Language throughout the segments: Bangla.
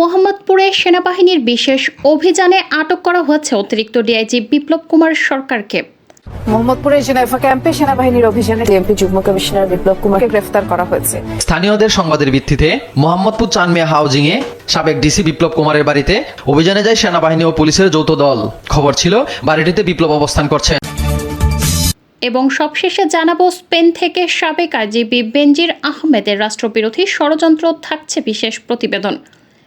মোহাম্মদপুরে সেনাবাহিনীর বিশেষ অভিযানে আটক করা হয়েছে অতিরিক্ত ডিআইজি বিপ্লব কুমার সরকারকে। মোহাম্মদপুরের জেনেভা ক্যাম্পে সেনাবাহিনীর অভিযানে ডিএমপি যুগ্ম কমিশনার বিপ্লব কুমারকে গ্রেফতার করা হয়েছে। স্থানীয়দের সংবাদের ভিত্তিতে মোহাম্মদপুর চানমিয়া হাউজিং এ সাবেক ডিসি বিপ্লব কুমারের বাড়িতে অভিযানে যায় সেনাবাহিনী ও পুলিশের যৌথ দল। খবর ছিল বাড়িটিতে বিপ্লব অবস্থান করছেন। এবং সবশেষে জানাব স্পেন থেকে সাবেক আইজিপি বেনজির আহমেদের রাষ্ট্রবিরোধী ষড়যন্ত্র থাকছে বিশেষ প্রতিবেদন।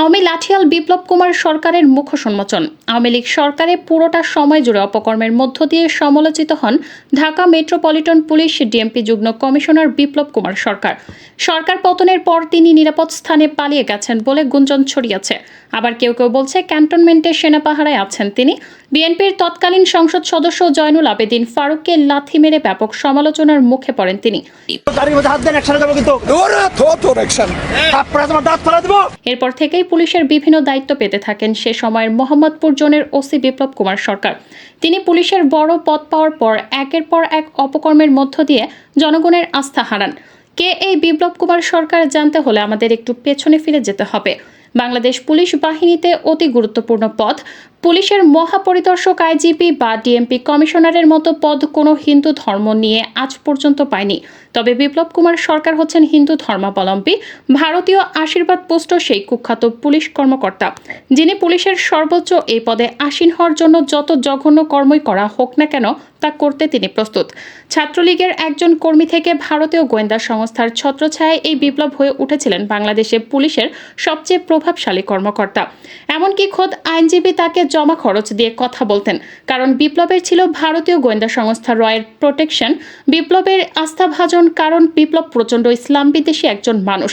আওয়ামী লাঠিয়াল বিপ্লব কুমার সরকারের মুখ সম্মোচন আওয়ামী লীগ সরকারে পুরোটা সময় জুড়ে অপকর্মের মধ্য দিয়ে সমালোচিত হন ঢাকা মেট্রোপলিটন পুলিশ ডিএমপি যুগ্ম কমিশনার বিপ্লব কুমার সরকার। সরকার পতনের পর তিনি নিরাপদ স্থানে পালিয়ে গেছেন বলে গুঞ্জন ছড়িয়েছে। আবার কেউ কেউ বলছে ক্যান্টনমেন্টের সেনা পাহারায় আছেন তিনি। বিএনপির তৎকালীন সংসদ সদস্য জয়নুল আবেদিন ফারুককে লাথি মেরে ব্যাপক সমালোচনার মুখে পড়েন তিনি। এরপর থেকেই পুলিশের বিভিন্ন দায়িত্ব পেতে থাকেন সে সময়ের মোহাম্মদপুর জোনের ওসি বিপ্লব কুমার সরকার। তিনি পুলিশের বড় পদ পাওয়ার পর একের পর এক অপকর্মের মধ্য দিয়ে জনগণের আস্থা হারান। কে এই বিপ্লব কুমার সরকার জানতে হলে আমাদের একটু পেছনে ফিরে যেতে হবে। বাংলাদেশ পুলিশ বাহিনীতে অতি গুরুত্বপূর্ণ পদ পুলিশের মহাপরিদর্শক আইজিপি বা ডিএমপি কমিশনারের মতো পদ কোনো হিন্দু ধর্ম নিয়ে আজ পর্যন্ত পায়নি। তবে বিপ্লব কুমার সরকার হচ্ছেন হিন্দু ধর্মাবলম্বী। ভারতীয় আশীর্বাদ পুষ্ট সেই কুখ্যাত পুলিশ কর্মকর্তা, যিনি পুলিশের সর্বোচ্চ এই পদে আসীন হওয়ার জন্য যত জঘন্য কর্মই করা হোক না কেন তা করতে তিনি প্রস্তুত। ছাত্রলীগের একজন কর্মী থেকে ভারতীয় গোয়েন্দা সংস্থার ছত্রছায়ায় এই বিপ্লব হয়ে উঠেছিলেন বাংলাদেশে পুলিশের সবচেয়ে প্রভাবশালী কর্মকর্তা। এমনকি খোদ আইনজীবী তাকে জমা খরচ দিয়ে কথা বলতেন। কারণ বিপ্লবের ছিল ভারতীয় গোয়েন্দা সংস্থা রয়ের প্রোটেকশন। বিপ্লবের আস্থাভাজন কারণ বিপ্লব প্রচণ্ড ইসলাম বিদ্বেষী একজন মানুষ।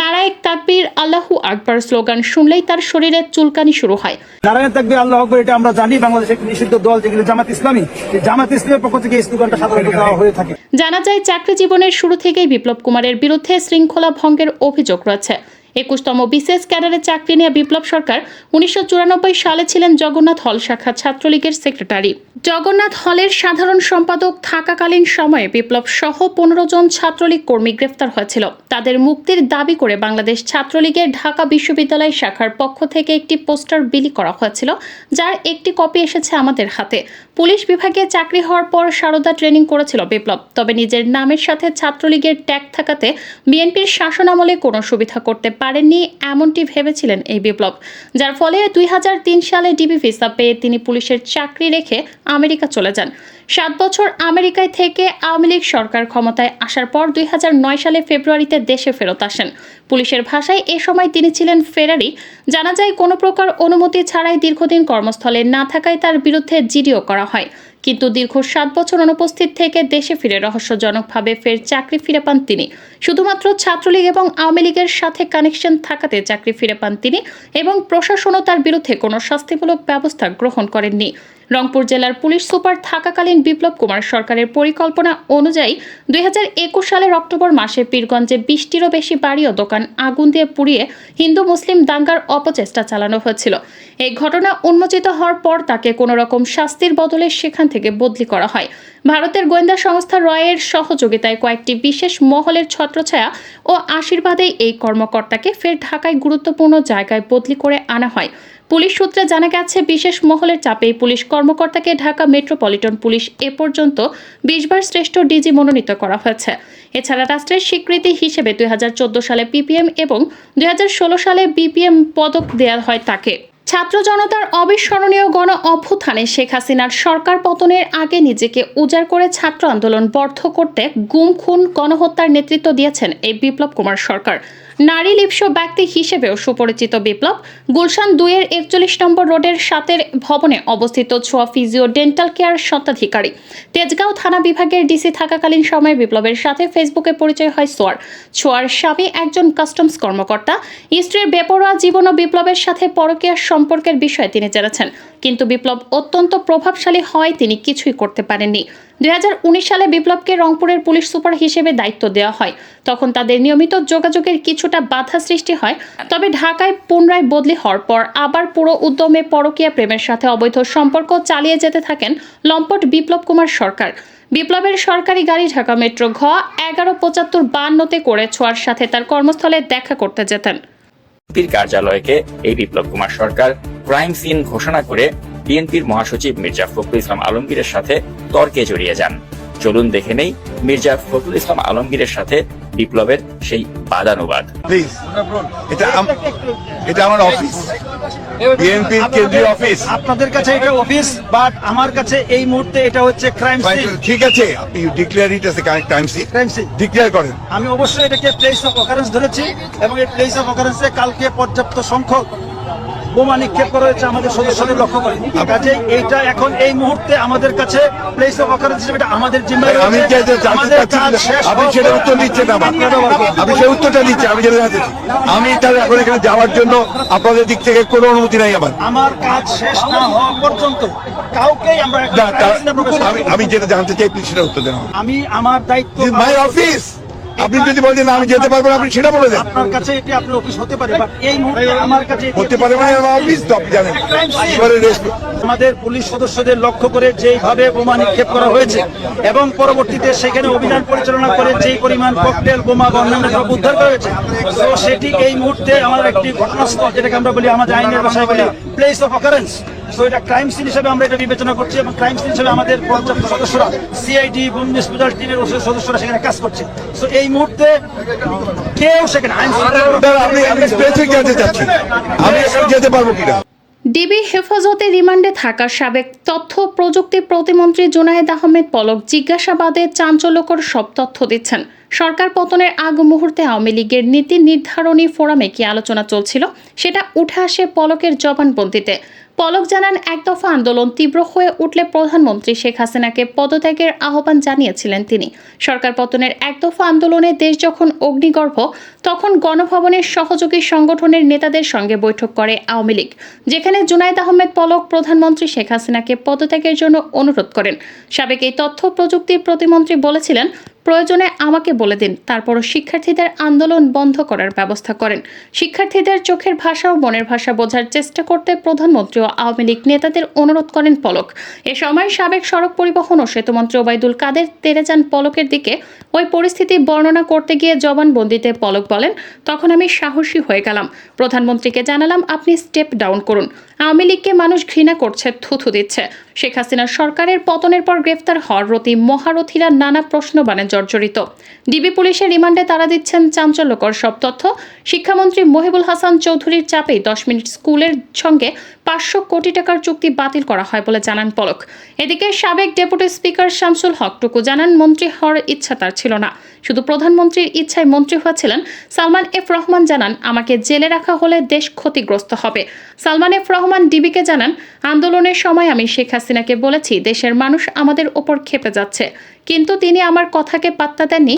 নারায়ক তাকবীর আল্লাহু আকবর স্লোগান শুনলেই তার শরীরে চুলকানি শুরু হয়। নারায়ণ থাকবে আল্লাহ আকবর এটা আমরা জানি বাংলাদেশের একটি নিষিদ্ধ দল যেগুলো জামাত ইসলামী জামাত ইসলামের পক্ষ থেকে এই স্লোগানটা সাধারণত দেওয়া হয়ে থাকে। জানা যায় চাকরি জীবনের শুরু থেকেই বিপ্লব কুমারের বিরুদ্ধে শৃঙ্খলা ভঙ্গের অভিযোগ রয়েছে। একুশতম বিশেষ ক্যাডারে চাকরি নিয়ে বিপ্লব সরকার উনিশশো চুরানব্বই সালে ছিলেন জগন্নাথ হল শাখা ছাত্রলীগের সেক্রেটারি। জগন্নাথ হলের সাধারণ সম্পাদক থাকাকালীন সময়ে বিপ্লব সহ পনেরো জন ছাত্রলীগ কর্মী গ্রেফতার হয়েছিল। তাদের মুক্তির দাবি করে বাংলাদেশ ছাত্রলীগের ঢাকা বিশ্ববিদ্যালয় শাখার পক্ষ থেকে একটি পোস্টার বিলি করা হয়েছিল, যার একটি কপি এসেছে আমাদের হাতে। পুলিশ বিভাগে চাকরি হওয়ার পর সারদা ট্রেনিং করেছিল বিপ্লব, তবে নিজের নামের সাথে ছাত্রলীগের ট্যাগ থাকাতে বিএনপির শাসনামলে কোনো সুবিধা করতে পারেননি এমনটি ভেবেছিলেন এই বিপ্লব, যার ফলে দুই হাজার তিন সালে ডিবি ভিসা পেয়ে তিনি পুলিশের চাকরি রেখে আমেরিকা চলে যান। সাত বছর আমেরিকায় থেকে আওয়ামী লীগ সরকার ক্ষমতায় আসার পর দুই হাজার নয় সালে ফেব্রুয়ারিতে দেশে ফেরত আসেন। পুলিশের ভাষায় এ সময় তিনি ছিলেন ফেরারি। জানা যায় কোনো প্রকার অনুমতি ছাড়াই দীর্ঘদিন কর্মস্থলে না থাকায় তার বিরুদ্ধে জিডিও করা হয়। কিন্তু দীর্ঘ সাত বছর অনুপস্থিত থেকে দেশে ফিরে রহস্যজনকভাবে ফের চাকরি ফিরে পান তিনি। শুধুমাত্র ছাত্রলীগ এবং আওয়ামী লীগের সাথে কানেকশন থাকাতে চাকরি ফিরে পান তিনি এবং প্রশাসনও তার বিরুদ্ধে কোনো শাস্তিমূলক ব্যবস্থা গ্রহণ করেননি। রংপুর জেলার পুলিশ সুপার থাকাকালীন বিপ্লব কুমার সরকারের পরিকল্পনা অনুযায়ী দু হাজার একুশ সালের অক্টোবর মাসে পীরগঞ্জে বিশটিরও বেশি বাড়ি ও দোকান আগুন দিয়ে পুড়িয়ে হিন্দু মুসলিম দাঙ্গার অপচেষ্টা চালানো হয়েছিল। এই ঘটনা উন্মোচিত হওয়ার পর তাকে কোনো রকম শাস্তির বদলে সেখান থেকে বদলি করা হয়। ভারতের গোয়েন্দা সংস্থা রয়ের সহযোগিতায় কয়েকটি বিশেষ মহলের ছত্রছায়া ও আশীর্বাদে এই কর্মকর্তাকে ফের ঢাকায় গুরুত্বপূর্ণ জায়গায় বদলি করে আনা হয়। পুলিশ সূত্রে জানা গেছে, বিশেষ মহলের চাপেই পুলিশ কর্মকর্তাকে ঢাকা মেট্রোপলিটন পুলিশ এ পর্যন্ত বিশ বার শ্রেষ্ঠ ডিজি মনোনীত করা হয়েছে। এছাড়া রাষ্ট্রের স্বীকৃতি হিসেবে দুই হাজার চোদ্দ সালে পিপিএম এবং দুই হাজার ষোলো সালে বিপিএম পদক দেওয়া হয় তাকে। ছাত্র জনতার অবিস্মরণীয় গণ অভ্যুত্থানে শেখ হাসিনার সরকার পতনের আগে নিজেকে উজাড় করে ছাত্র আন্দোলন বর্ধ করতে গুম, খুন, গণহত্যার নেতৃত্ব দিয়েছেন এই বিপ্লব কুমার সরকার। নারী লিপ্স ব্যক্তি হিসেবেও সুপরিচিত বিপ্লব। গুলশান দুইয়ের একচল্লিশ নম্বর রোডের সাতের ভবনে অবস্থিত ছোয়া ফিজিও ডেন্টাল কেয়ার স্বত্বাধিকারী। তেজগাঁও থানা বিভাগের ডিসি থাকাকালীন সময়ে বিপ্লবের সাথে ফেসবুকে পরিচয় হয় সোয়ার। ছোয়ার স্বামী একজন কাস্টমস কর্মকর্তা। স্ত্রীর বেপরোয়া জীবন ও বিপ্লবের সাথে পরকীয়ার সম্পর্কের বিষয়ে তিনি জেনেছেন। কিন্তু বিপ্লব অত্যন্ত প্রভাবশালী হয় তিনি কিছুই করতে পারেননি। দুই হাজার উনিশ সালে বিপ্লবকে রংপুরের পুলিশ সুপার হিসেবে দায়িত্ব দেওয়া হয়। তখন তাদের নিয়মিত যোগাযোগের কিছুটা বাধা সৃষ্টি হয়, তবে ঢাকায় পুনরায় বদলি হওয়ার পর আবার পুরো উদ্যমে পরকীয়া প্রেমের সাথে অবৈধ সম্পর্ক চালিয়ে যেতে থাকেন লম্পট বিপ্লব কুমার সরকার। বিপ্লবের সরকারি গাড়ি ঢাকা মেট্রো ঘ এগারো পঁচাত্তর বান্নতে করে ছোঁয়ার সাথে তার কর্মস্থলে দেখা করতে যেতেন। কার্যালয়কে এই বিপ্লব কুমার সরকার ক্রাইম সিন ঘোষণা করে বিএনপির মহাসচিব মির্জা ফখরুল ইসলাম আলমগীরের সাথে তর্কে জড়িয়ে যান। চলুন দেখে নেই মির্জা ফখরুল ইসলাম আলমগীরের সাথে বিপ্লবের সেই বাদানুবাদ। প্লিজ এটা এটা আমার অফিস বিএনপির কেন্দ্রীয় অফিস আপনাদের কাছে এটা অফিস বাট আমার কাছে এই মুহূর্তে এটা হচ্ছে ক্রাইম সিন ঠিক আছে আপনি declare it as a correct time see crime scene declare করেন। আমি অবশ্যই এটাকে প্লেস অফ অকারেন্স ধরেছি এবং এই প্লেস অফ অকারেন্সে কালকে পর্যাপ্ত সংখ্যক বোমা নিক্ষেপ করা হয়েছে আমাদের সদস্যদের লক্ষ্য করে। কাজে এইটা এখন এই মুহূর্তে আমাদের কাছে প্লেস অফ অকারেন্স হিসেবে এটা আমাদের জিম্মায় আমি আপনি সেটা উত্তর দিচ্ছেন না। আমি সেই উত্তরটা দিচ্ছি আমি যেটা জানতে আমি তাহলে এখন এখানে যাওয়ার জন্য আপনাদের দিক থেকে কোনো অনুমতি নাই আমার। আমার কাজ শেষ না হওয়া পর্যন্ত কাউকেই আমরা আমি। আমি যেটা জানতে চাই প্লিজ সেটা উত্তর দেন আমি আমার দায়িত্ব মাই অফিস আপনি যদি বলেন আমি যেতে পারব না আপনি সেটা বলে দেন। আপনার কাছে এটি আপনার অফিস হতে পারে বাট এই মুহূর্তে আমার কাছে হতে পারে মানে আমার অফিস তো আপনি জানেন। আমাদের পুলিশ সদস্যদের লক্ষ্য করে যেইভাবে বোমা নিক্ষেপ করা হয়েছে এবং পরবর্তীতে সেখানে অভিযান পরিচালনা করে যেই পরিমাণ ককটেল বোমা বা অন্যান্য সব উদ্ধার করা হয়েছে তো সেটি এই মুহূর্তে আমার একটি ঘটনাস্থল যেটাকে আমরা বলি আমাদের আইনের ভাষায় বলি প্লেস অফ অকারেন্স তো এটা ক্রাইম সিন হিসেবে আমরা এটা বিবেচনা করছি এবং ক্রাইম সিন হিসেবে আমাদের পর্যাপ্ত সদস্যরা সিআইডি ডিসপোজাল টিমের সদস্যরা সেখানে কাজ করছে। তো এই মুহূর্তে কেউ সেখানে আইন শৃঙ্খলা দাদা, আপনি আমি স্পেসিফিক জানতে চাচ্ছি। আমি এখানে যেতে পারব কিনা? ডিবি হেফাজতে রিমান্ডে থাকা সাবেক তথ্য প্রযুক্তি প্রতিমন্ত্রী জুনায়েদ আহমেদ পলক জিজ্ঞাসাবাদে চাঞ্চল্যকর সব তথ্য দিচ্ছেন। সরকার পতনের আগ মুহূর্তে আওয়ামী লীগের নীতি নির্ধারণী ফোরামে কি আলোচনা চলছিল, সেটা উঠে আসে পলকের জবানবন্দিতে। পলক জানান, এক দফা আন্দোলন তীব্র হয়ে উঠলে প্রধানমন্ত্রী শেখ হাসিনাকে পদত্যাগের আহ্বান জানিয়েছিলেন তিনি। সরকার পতনের এক দফা আন্দোলনে দেশ যখন অগ্নিগর্ভ, তখন গণভবনের সহযোগী সংগঠনের নেতাদের সঙ্গে বৈঠক করে আওয়ামী লীগ, যেখানে জুনাইদ আহমেদ পলক প্রধানমন্ত্রী শেখ হাসিনাকে পদত্যাগের জন্য অনুরোধ করেন। সাবেক এই তথ্য প্রযুক্তি প্রতিমন্ত্রী বলেছিলেন প্রয়োজনে আমাকে বলে দিন, তারপরও শিক্ষার্থীদের আন্দোলন বন্ধ করার ব্যবস্থা করেন। শিক্ষার্থীদের চোখের ভাষা ও মনের ভাষা বোঝার চেষ্টা করতে প্রধানমন্ত্রী ও আওয়ামী লীগ নেতাদের অনুরোধ করেন পলক। এ সময় সাবেক সড়ক পরিবহন ও সেতুমন্ত্রী ওবায়দুল কাদের তেরে যান পলকের দিকে। ওই পরিস্থিতি বর্ণনা করতে গিয়ে জবানবন্দিতে পলক বলেন, তখন আমি সাহসী হয়ে গেলাম। প্রধানমন্ত্রীকে জানালাম, আপনি স্টেপ ডাউন করুন। আওয়ামী লীগকে মানুষ ঘৃণা করছে, থুথু দিচ্ছে। শেখ হাসিনার সরকারের পতনের পর গ্রেফতার হওয়ার রতি মহারথীরা নানা প্রশ্ন বানে জর্জরিত। ডিবি পুলিশের রিমান্ডে তারা দিচ্ছেন চাঞ্চল্যকর সব তথ্য। শিক্ষামন্ত্রী মহিবুল হাসান চৌধুরীর চাপেই দশ মিনিট স্কুলের সঙ্গে পাঁচশো কোটি টাকার চুক্তি বাতিল করা হয় বলে জানান পলক। এদিকে সাবেক ডেপুটি স্পিকার শামসুল হক টুকু জানান, মন্ত্রী হওয়ার ইচ্ছা তার ছিল না। শুধু প্রধানমন্ত্রীর ইচ্ছায় মন্ত্রী হয়েছিলেন, সালমান এফ রহমান জানান, আমাকে জেলে রাখা হলে দেশ ক্ষতিগ্রস্ত হবে। সালমান এফ রহমান ডিবিকে জানান, আন্দোলনের সময় আমি শেখ হাসিনাকে বলেছি দেশের মানুষ আমাদের ওপর খেপে যাচ্ছে। কিন্তু তিনি আমার কথাকে পাত্তা দেননি।